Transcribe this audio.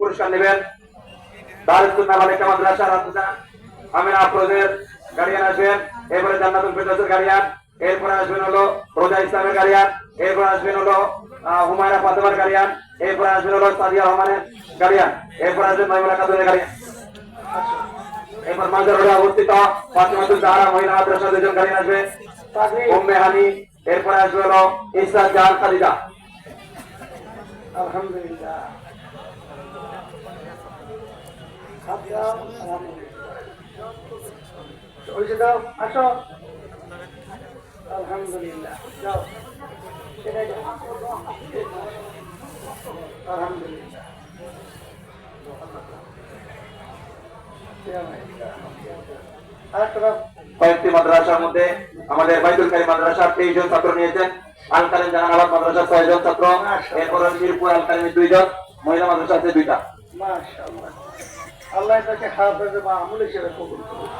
পুরস্কার নেবেন। দারুল নাবালিকা মাদ্রাসা রাতুজা আমিনা আফরোজের গার্ডিয়ান আসবেন। এরপরে জান্নাতুল ফেরদৌসের গার্ডিয়ান এরপরে আসবেন হলো রোজা ইসলামের গার্ডিয়ান এরপরে আসবেন হলো হুমায়রা ফাতেমার গার্ডিয়ান এরপরে আসবেন হলো সাদিয়া রহমানের গার্ডিয়ান এরপরে আসবেন মাইমুনা কাদুরের গার্ডিয়ান এরপর মাজার রোডে অবস্থিত ফাতেমাতুল জাহরা মহিলা মাদ্রাসা দুজন গার্ডিয়ান আসবে। উম্মে হানি। এরপরে আসবে হলো ইসা জাহান খালিদা আলহামদুলিল্লাহ। আলহামদুলিল্লাহ। যাও। আলহামদুলিল্লাহ কয়েকটি মাদ্রাসার মধ্যে আমাদের বাইতুল কারি মাদ্রাসার তেইশ জন ছাত্র নিয়েছেন আল কালিম জাহানাবাদ মাদ্রাসার ছয় জন ছাত্র এরপর মিরপুর আল কালিমের দুইজন মহিলা মাদ্রাসা আছে দুইটা। আল্লাহ তাকে হাফেজ বা আমল হিসেবে কবুল করুন।